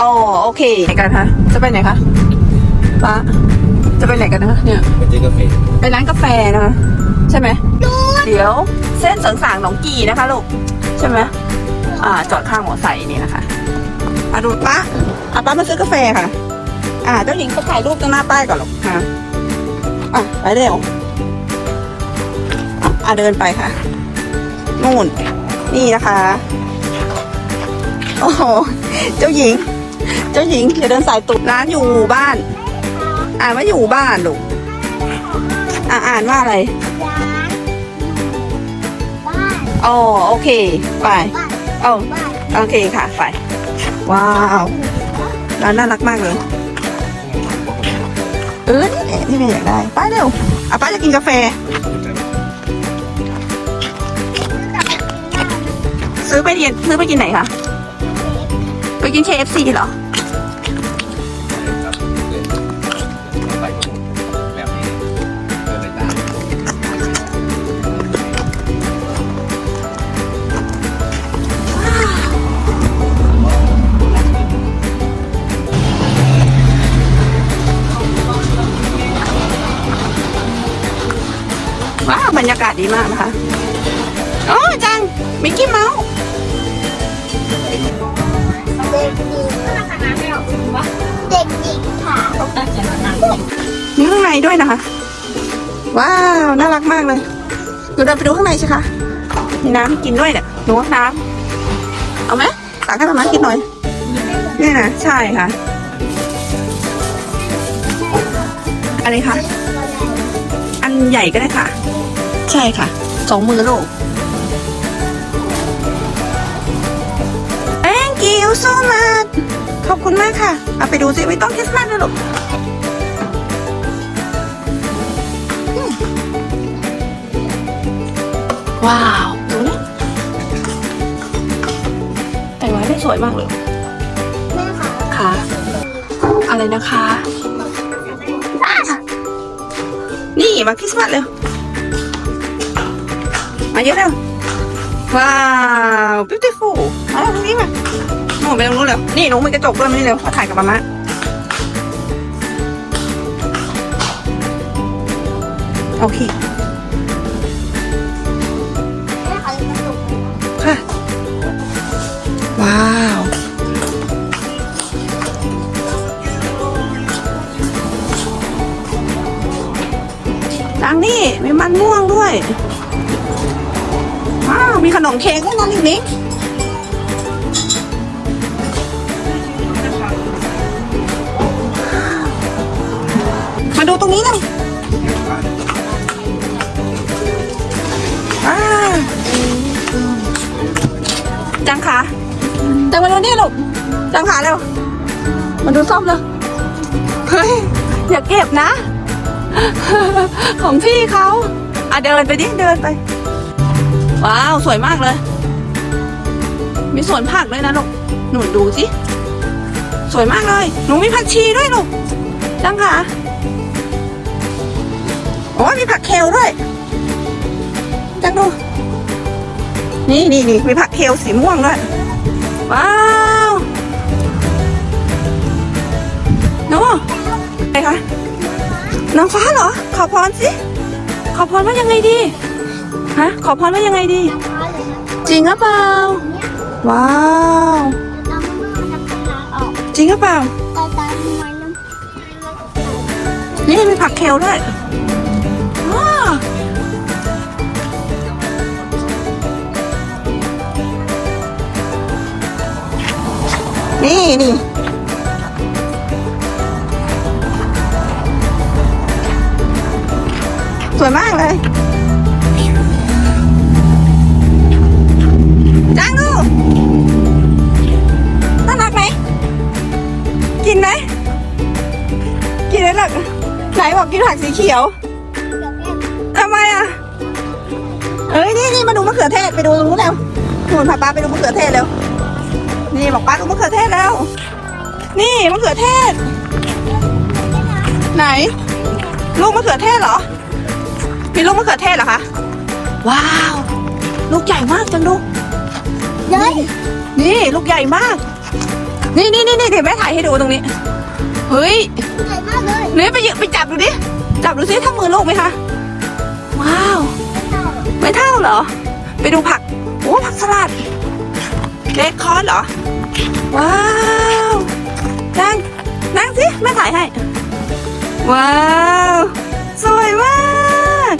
อ๋อโอเคไหนกันคะจะไปไหนคะป้าจะไปไหนกันนะคะเนี่ยไปซื้อกาแฟไปร้านกาแฟนะคะใช่ไหมเดี๋ยวเส้นเสริงสางหนองกีนะคะลูกใช่ไหมอ่าจอดข้างหมอใส่นี่นะคะอะดูป้าอะป้ามาซื้อกาแฟค่ะ อ่าเจ้าหญิงก็ถ่ายรูปตรงหน้าป้ายก่อนลูกค่ะอะไปเร็วอะเดินไปค่ะนู่นนี่นะคะ โอ้โห เจ้าหญิง เจ้าหญิงอย่าเดินสายตุดร้านอยู่หมู่บ้าน อ่านว่าอยู่บ้านลูกอ่าอ่านว่าอะไรอ๋อโอเค ไปอ๋อโอเคค่ะไปว้าวร้านน่ารักมากเลยเออนี่แหละที่แม่อยากได้ไปเร็วอะป้าจะกินกาแฟ ซื้อไปเรียนซื้อไปกินไหนคะไป กิน KFC เหรอครับเหมดแบบนี้เดินไปตามว้าว บรรยากาศดีมากนะคะโอ้จัง มิกกี้เมาส์ ด้วยนะคะ ว้าว น่ารักมากเลยหนูเดินไปดูข้างในสิคะมีน้ำให้กินด้วยเนี่ยหนูว่าน้ำเอาไหมตักให้มามากินหน่อยนี่นะใช่ค่ะ อะไรคะ อันใหญ่ก็ได้ค่ะ ใช่ค่ะ สองมือลูก Thank you so much ขอบคุณมากค่ะ เอาไปดูสิไม่ต้องคริสต์มาสด้วยลูก ว้าวดูนี่แต่งไว้ได้สวยมากเลยแม่ค่ะค่ะ อะไรนะคะอะนี่มาคริสต์มาสเร็ว มาเยอะเร็ว ว้าว beautiful มาตรงนี้มาหนูไปตรงนู้นเร็ว นี่หนูมีกระจกด้วยมานี่เร็วมาถ่ายกับมาม่าโอเค ว้าวจังนี่มีมันม่วงด้วย ว้าว มีขนมเค้กด้วยนะลิงลิงมาดูตรงนี้เลยว้าวจังขา จังมาดูนี่ลูกจังขาเร็วมาดูส้มเร็วเฮ้ยอย่าเก็บนะ ของพี่เขาอะเดินไปดิเดินไป ว้าวสวยมากเลย มีสวนผักด้วยนะลูกหนูดูสิสวยมากเลยหนูมีผักชีด้วยลูกจังค่ะโอ้ยมีผักเคลด้วยจังดูนี่นี่นี่มีผักเคลสีม่วงด้วย ว้าวโน้อะไรคะนางฟ้าเหรอ ขอพรสิขอพรว่ายังไงดีฮะขอพรว่ายังไงดีฟ้าเลยนะจริงหรือเปล่าว้าวตามมาจะพาออกจริงหรือเปล่าตาตามมาน้ำนี่มีผักเคลด้วย นี่นี่สวยมากเลยจ้างดูน่ารักไหมกินไหมกินแล้วหรอไหนบอกกินผักสีเขียวทำไมอะเอ้ยนี่นี่มาดูมะเขือเทศไปดูตรงนู้นเร็วหนูพาป้าไปดูมะเขือเทศเร็ว นี่บอกป้าดูมะเขือเทศแล้ว นี่มะเขือเทศ ไหน ลูกมะเขือเทศเหรอ มีลูกมะเขือเทศเหรอคะ ว้าว ลูกใหญ่มากจังลูกเฮ้ยนี่ลูกใหญ่มาก นี่นี่นี่นี่เดี๋ยวแม่ถ่ายให้ดูตรงนี้ เฮ้ยใหญ่มากเลยเนี่ยไปหยิบไปจับดูดิ จับดูสิถ้ามือโลกไหมคะ ว้าว ไม่เท่าเหรอ ไปดูผัก โอ้ผักสลัด เลดคอร์สเหรอ ว้าว นั่ง นั่งสิแม่ถ่ายให้ ว้าว สวยมาก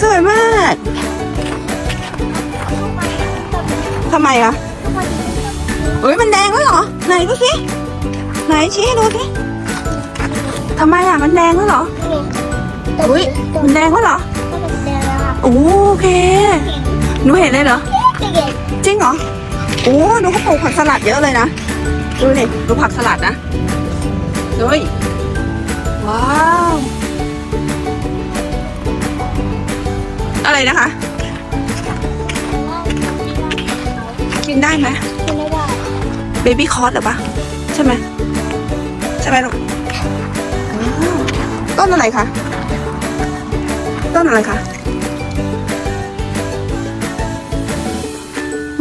สวยมากทำไมอะเฮ้ยมันแดงแล้วเหรอ ไหนดูสิ ไหนชี้ให้ดูสิทำไมอะมันแดงแล้วเหรออุ้ยมันแดงแล้วเหรอ โอเค หนูเห็นเลยเหรอ จริงเหรอโอ้ดูเขาปลูกผักสลัดเยอะเลยนะ ดูนี่ดูผักสลัดนะดูว้าว อะไรนะคะ กินได้ไหมกินไม่ได้เบบี้คอร์สหรอปะใช่ไหมใช่ไหมลูกอ้าวต้นอะไรคะต้นอะไรคะ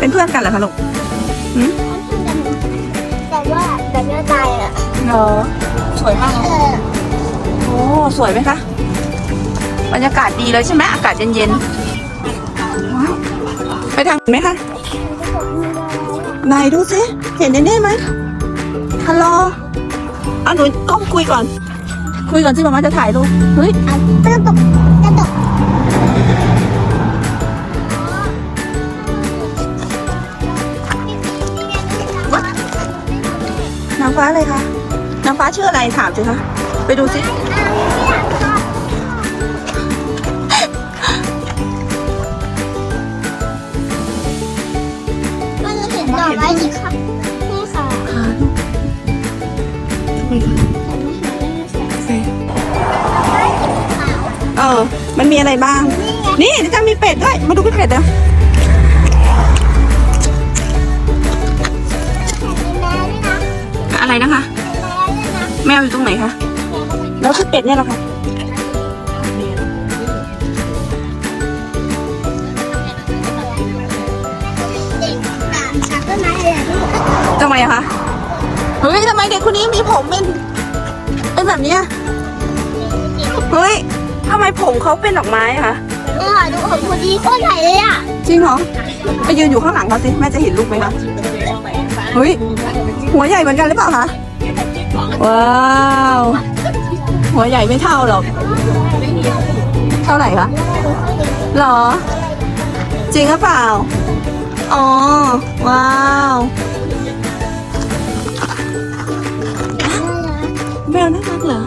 เป็นเพื่อนกันเหรอคะลูกแต่ว่าแบบนี้ตายอะเหรอสวยมากเลยเออโอ้สวยไหมคะ บรรยากาศดีเลยใช่ไหมอากาศเย็นๆว้าวไปทางไหนไหมคะไหนดูสิเห็นแน่ๆไหมฮัลโหลเอาหนูต้องคุยก่อน คุยก่อนสิมามาจะถ่ายรูปเฮ้ย เอากระตกกระตกางฟ้าอะไรคะนางฟ้าชื่ออะไรถามสิคะ ไปดูสิมันจะเห็นดอกไม้อีกครับนี่ค่ะเออ มันมีอะไรบ้าง นี่จะมีเป็ดด้วย มาดูเป็ดเดี๋ยว อะไรนะคะแม่ด้วยนะแมวอยู่ตรงไหนคะแล้วคือเป็ดเนี่ยเหรอคะเด็กตามชักต้นไม้เลยอะลูกทำไมอะคะเฮ้ยทำไมเด็กคนนี้มีผมเป็นเป็นแบบเนี้ยเฮ้ยทำไมผมเขาเป็นดอกไม้อะคะนี่ค่ะดูของคนดีโคตรใหญ่เลยอะจริงเหรอไปยืนอยู่ข้างหลังเขาสิแม่จะเห็นลูกไหมคะ เฮ้ย หัวใหญ่เหมือนกันหรือเปล่าคะ ว้าว หัวใหญ่ไม่เท่าหรอก เท่าไหร่คะหรอ จริงหรือเปล่า อ๋อ ว้าวแมวน่ารักเหรอ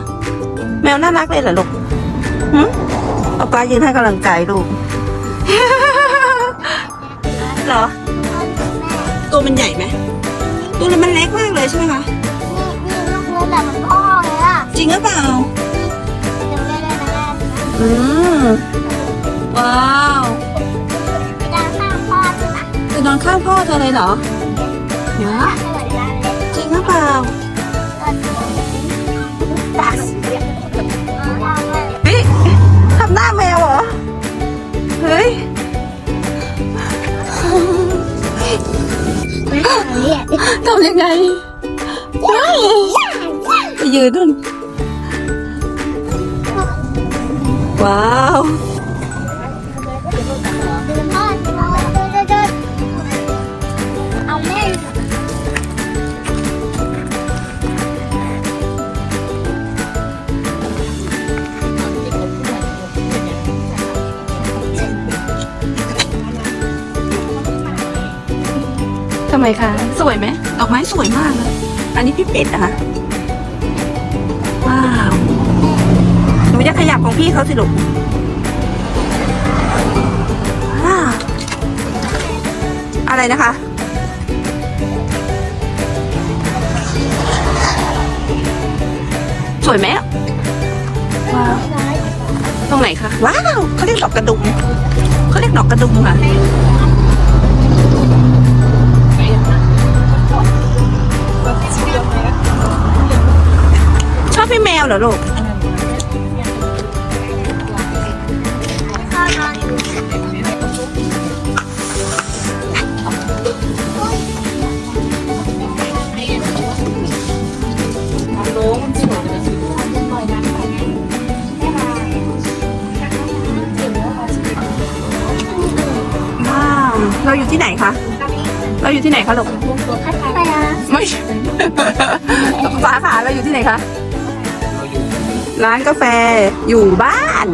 แมวน่ารักเลยเหรอลูกหึเอาปลายืนให้กำลังใจลูก เหรอ ตัวมันใหญ่ไหม ตัวมันเล็กมากเลยใช่ไหมคะ นี่นี่ลูกเนื้อแบบเหมือนพ่อเลยอะจริงหรือเปล่า เดี๋ยวแม่ได้นะอืมว้าวแม่ด้านข้างพ่อใช่ไหมจะนอนข้างพ่อเธอเลยเหรอ เดี๋ยวไม่เหมือนกั ทำยังไงเฮ้ยไปยืนนู่นว้าว ไมคะ สวยไหมดอกไม้สวยมากเลย อันนี้พี่เป็ดนะคะว้าวหนูจะขยับของพี่เขาสิลูกว้าวอะไรนะคะ สวยไหมว้าวตรงไหนคะ ว้าวเขาเรียกดอกกระดุมเขาเรียกดอกกระดุมค่ะ เหรอลูกพ่อนอนอยู่ว้าวเราอยู่ที่ไหนคะ เราอยู่ที่ไหนคะลูกไปนะไม่ใช่สาขาเราอยู่ที่ไหนคะ ร้านกาแฟอยู่บ้าน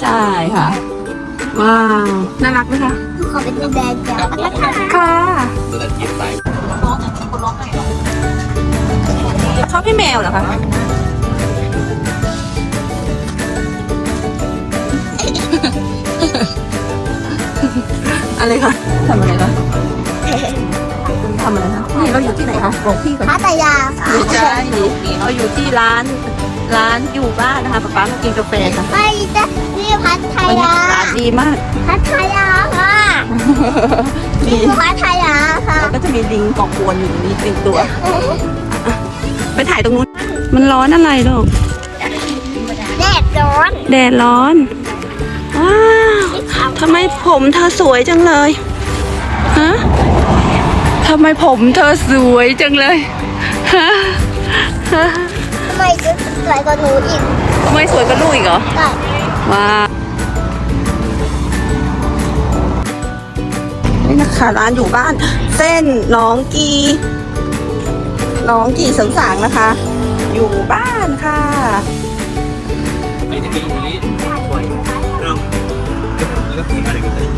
ใช่ค่ะ ว้าว น่ารักไหมคะขอเป็นแดงจ้ะค่ะจะได้เก็บไปชอบพี่แมวเหรอคะอะไรคะทำอะไรคะทำอะไรคะนี่เราอยู่ที่ไหนคะบอกพี่ก่อนพัทยาค่ะไม่ใช่เราอยู่ที่ร้าน ร้านอยู่บ้านนะคะป๊าป๊ามากินกาแฟค่ะไปจ้ะนี่พัทบรรยายากาศดีมากพัทยาค่ะมีนี่พัทยาค่ะแล้วก็จะมีลิงเกาะกวนอยู่ตรงนี้เป็นตัว ไปถ่ายตรงนู้น มันร้อนอะไรลูกแดดร้อน แดดร้อน ว้าวทำไมผมเธอสวยจังเลย ฮะทำไมผมเธอสวยจังเลย ฮะ ฮะทำ ไมจะสวยกว่าหนูอีกทำไมสวยกับลูกอีกเหรอได้ว้าวนี่นะคะร้านอยู่บ้าน เส้นหน้องกีหน้องกีเสริมสางนะคะ อยู่บ้านค่ะนี่ที่มีนี้เริ่มแล้วก็คืออะไรกันเลย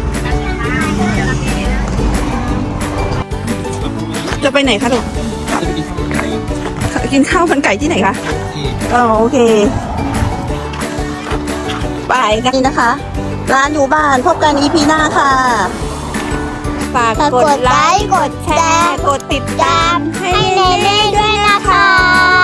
จะไปไหนคะลูกจะไป กินข้าวมันไก่กินข้าวมันไก่ที่ไหนคะที่อ๋อโอเค ไปกันนี่นะคะ ร้านอยู่บ้านพบกัน EP หน้าค่ะ ฝากฝากกกดดไลไลค์ค์ กดแชร์ กดติดตาม ให้เนเน่ด้วยนะคะ